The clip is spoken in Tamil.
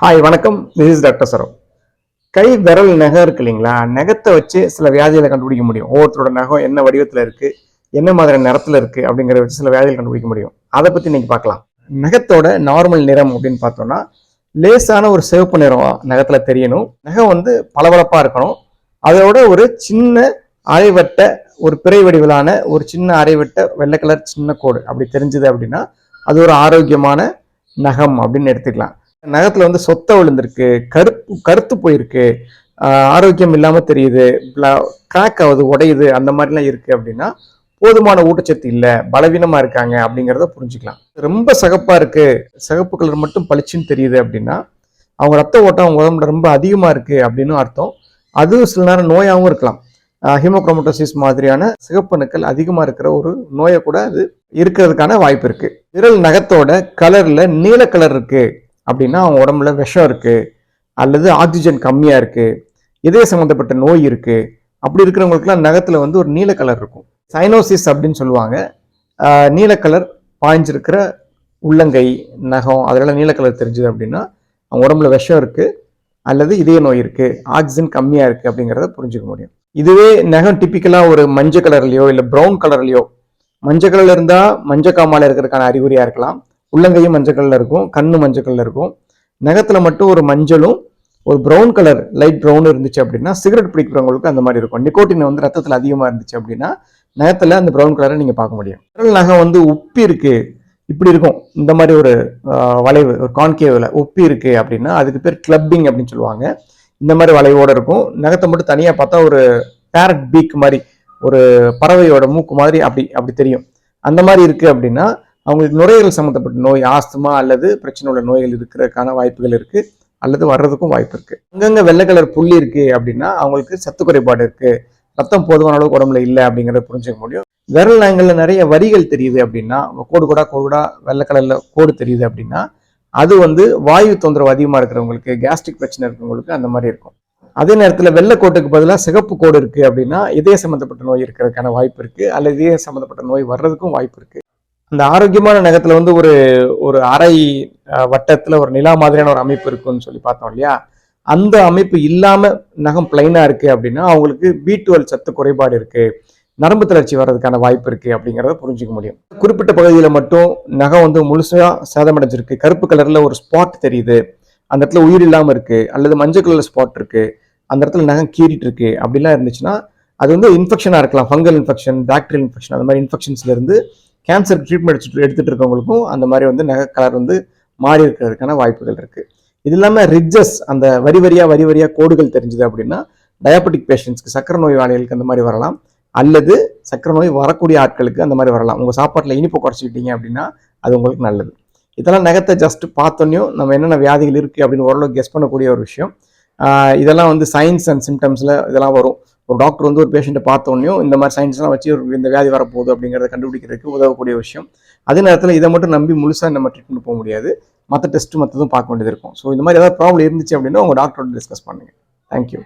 ஹாய் வணக்கம். திஸ் இஸ் டாக்டர் சரோ கை விரல் நகம் இருக்கு இல்லைங்களா? நகத்தை வச்சு சில வியாதிகளை கண்டுபிடிக்க முடியும். ஒவ்வொருத்தரோட நகம் என்ன வடிவத்தில் இருக்கு? என்ன மாதிரி நிறத்தில் இருக்கு? அப்படிங்கிறத வச்சு சில வியாதிகள் கண்டுபிடிக்க முடியும். அதை பற்றி நீங்கள் பார்க்கலாம். நகத்தோட நார்மல் நிறம் அப்படின்னு பார்த்தோம்னா லேசான ஒரு சிவப்பு நிறம் நகத்தில் தெரியணும். நகம் வந்து பளபளப்பாக இருக்கணும். அதோட ஒரு சின்ன அரைவட்ட ஒரு பிறை வடிவிலான ஒரு சின்ன அரைவட்ட வெள்ளை கலர் சின்ன கோடு. அப்படி தெரிஞ்சது அப்படின்னா அது ஒரு ஆரோக்கியமான நகம் அப்படின்னு எடுத்துக்கலாம். நகத்துல வந்து சொத்தை விழுந்திருக்கு கருப்பு கருத்து போயிருக்கு. ஆரோக்கியம் இல்லாம தெரியுது கிராக் ஆகுது உடையுது அந்த மாதிரிலாம் இருக்கு அப்படின்னா போதுமான ஊட்டச்சத்து இல்லை பலவீனமா இருக்காங்க அப்படிங்கிறத புரிஞ்சுக்கலாம். ரொம்ப சகப்பா இருக்கு சகப்பு கலர் மட்டும் பளிச்சுன்னு தெரியுது அப்படின்னா அவங்க ரத்த ஓட்டம் அவங்க உடம்புல ரொம்ப அதிகமா இருக்கு அப்படின்னு அர்த்தம். அதுவும் சில நேரம் நோயாகவும் இருக்கலாம். ஹீமோக்ரோமட்டோசிஸ் மாதிரியான சிகப்பணுக்கள் அதிகமாக இருக்கிற ஒரு நோயை கூட அது இருக்கிறதுக்கான வாய்ப்பு இருக்குது விரல் நகத்தோட கலரில் நீல கலர் இருக்குது அப்படின்னா அவங்க உடம்புல விஷம் இருக்குது அல்லது ஆக்சிஜன் கம்மியாக இருக்குது இதய சம்மந்தப்பட்ட நோய் இருக்குது அப்படி இருக்கிறவங்களுக்குலாம் நகத்தில் வந்து ஒரு நீல கலர் இருக்கும். சைனோசிஸ் அப்படின்னு சொல்லுவாங்க. நீல கலர் பாய்ஞ்சிருக்கிற உள்ளங்கை நகம் அதெல்லாம் நீல கலர் தெரிஞ்சுது அப்படின்னா அவங்க உடம்புல விஷம் இருக்குது அல்லது இதய நோய் இருக்குது ஆக்சிஜன் கம்மியாக இருக்குது அப்படிங்கிறத புரிஞ்சுக்க முடியும். இதுவே நகம் டிப்பிக்கலாக ஒரு மஞ்சள் கலர்லையோ இல்லை ப்ரௌன் கலர்லையோ மஞ்சள் கலரில் இருந்தால் மஞ்சள் காமால இருக்கிறதுக்கான அறிகுறியாக இருக்கலாம். உள்ளங்கையும் மஞ்சள் கலரில் இருக்கும் கண்ணு மஞ்சள் கலரில் இருக்கும். நகத்தில் மட்டும் ஒரு மஞ்சளும் ஒரு ப்ரௌன் கலர் லைட் ப்ரௌன் இருந்துச்சு அப்படின்னா சிகரெட் பிடிக்கிறவங்களுக்கு அந்த மாதிரி இருக்கும். நிக்கோட்டின் வந்து ரத்தத்தில் அதிகமாக இருந்துச்சு அப்படின்னா நகத்தில் அந்த ப்ரௌன் கலரை நீங்கள் பார்க்க முடியும். விரல் நகம் வந்து உப்பி இருக்குது இப்படி இருக்கும். இந்த மாதிரி ஒரு வளைவு ஒரு கான்கேவில் உப்பி இருக்குது அப்படின்னா அதுக்கு பேர் கிளப்பிங் அப்படின்னு சொல்லுவாங்க. இந்த மாதிரி வளைவோட இருக்கும். நகத்தை மட்டும் தனியாக பார்த்தா ஒரு பேரட் பீக் மாதிரி ஒரு பறவையோட மூக்கு மாதிரி அப்படி அப்படி தெரியும். அந்த மாதிரி இருக்குது அப்படின்னா அவங்களுக்கு நுரையீரல் சம்மந்தப்பட்ட நோய் ஆஸ்துமா அல்லது பிரச்சனை உள்ள நோய்கள் இருக்கிறதுக்கான வாய்ப்புகள் இருக்குது அல்லது வர்றதுக்கும் வாய்ப்பு இருக்குது அங்கங்கே வெள்ளை கலர் புள்ளி இருக்குது அப்படின்னா அவங்களுக்கு சத்து குறைபாடு இருக்குது ரத்தம் போதுமான அளவுக்கு உடம்புல இல்லை அப்படிங்கிறத புரிஞ்சுக்க முடியும். விரல் நாங்களில் நிறைய வரிகள் தெரியுது அப்படின்னா கோடு கூடா கோடு கூடா வெள்ளை கலரில் கோடு தெரியுது அப்படின்னா அது வந்து வாயு தொந்தரவு அதிகமாக இருக்கிறவங்களுக்கு கேஸ்ட்ரிக் பிரச்சனை இருக்கிறவங்களுக்கு அந்த மாதிரி இருக்கும். அதே நேரத்தில் வெள்ளை கோட்டுக்கு பதிலாக சிகப்பு கோடு இருக்குது அப்படின்னா இதய சம்மந்தப்பட்ட நோய் இருக்கிறதுக்கான வாய்ப்பு இருக்குது அல்லது இதய சம்மந்தப்பட்ட நோய் வர்றதுக்கும் வாய்ப்பு இருக்குது அந்த ஆரோக்கியமான நகத்துல வந்து ஒரு ஒரு அரை வட்டத்தில் வட்டத்துல ஒரு நிலா மாதிரியான ஒரு அமைப்பு இருக்குன்னு சொல்லி பார்த்தோம் இல்லையா? அந்த அமைப்பு இல்லாம நகம் பிளைனா இருக்கு அப்படின்னா அவங்களுக்கு பி டுவெல் சத்து குறைபாடு இருக்கு. நரம்பு தளர்ச்சி வர்றதுக்கான வாய்ப்பு இருக்கு அப்படிங்கிறத புரிஞ்சுக்க முடியும். குறிப்பிட்ட பகுதியில் மட்டும் நகம் வந்து முழுசா சேதமடைஞ்சிருக்கு. கருப்பு கலர்ல ஒரு ஸ்பாட் தெரியுது. அந்த இடத்துல உயிர் இல்லாமல் இருக்கு. அல்லது மஞ்சள் கலர்ல ஸ்பாட் இருக்கு. அந்த இடத்துல நகம் கீறிட்டு இருக்கு அப்படிலாம் இருந்துச்சுன்னா அது வந்து இன்ஃபெக்ஷனாக இருக்கலாம். ஃபங்கல் இன்ஃபெக்ஷன் பாக்டீரியல் இன்ஃபெக்ஷன் அந்த மாதிரி இன்ஃபெக்ஷன்ஸ்ல இருந்து கேன்சர் ட்ரீட்மெண்ட் எடுத்துட்டு இருக்கவங்களுக்கும் அந்த மாதிரி வந்து நகை கலர் வந்து மாறி இருக்கிறதுக்கான வாய்ப்புகள் இருக்கு. இது இல்லாமல் ரிட்ஜஸ் அந்த வரி வரியா வரி வரியா கோடுகள் தெரிஞ்சது அப்படின்னா டயபெட்டிக் பேஷண்ட்ஸ்க்கு சக்கரை நோயாளிகளுக்கு அந்த மாதிரி வரலாம். அல்லது சக்கரை நோய் வரக்கூடிய ஆட்களுக்கு அந்த மாதிரி வரலாம். உங்கள் சாப்பாட்டில் இனிப்பு குறைச்சிக்கிட்டீங்க அப்படின்னா அது உங்களுக்கு நல்லது. இதெல்லாம் நகத்தை ஜஸ்ட் பார்த்தோன்னையும் நம்ம என்னென்ன வியாதிகள் இருக்குது அப்படின்னு ஓரளவு கெஸ் பண்ணக்கூடிய ஒரு விஷயம். இதெல்லாம் வந்து சயின்ஸ் அண்ட் சிம்டம்ஸில் இதெல்லாம் வரும். ஒரு டாக்டர் வந்து ஒரு பேஷண்ட்டை பார்த்தோன்னையும் இந்த மாதிரி சயின்ஸ்லாம் வச்சு ஒரு இந்த வியாதி வரப்போகுது அப்படிங்கிறத கண்டுபிடிக்கிறதுக்கு உதவக்கூடிய விஷயம். அதே நேரத்தில் இதை மட்டும் நம்பி முழுசாக நம்ம ட்ரீட்மெண்ட் போக முடியாது. மற்ற டெஸ்ட் மற்றதும் பார்க்க வேண்டியது இருக்கும். ஸோ இந்த மாதிரி ஏதாவது ப்ராப்ளம் இருந்துச்சு அப்படின்னா உங்கள் டாக்டரோட டிஸ்கஸ் பண்ணுங்க. தேங்க்யூ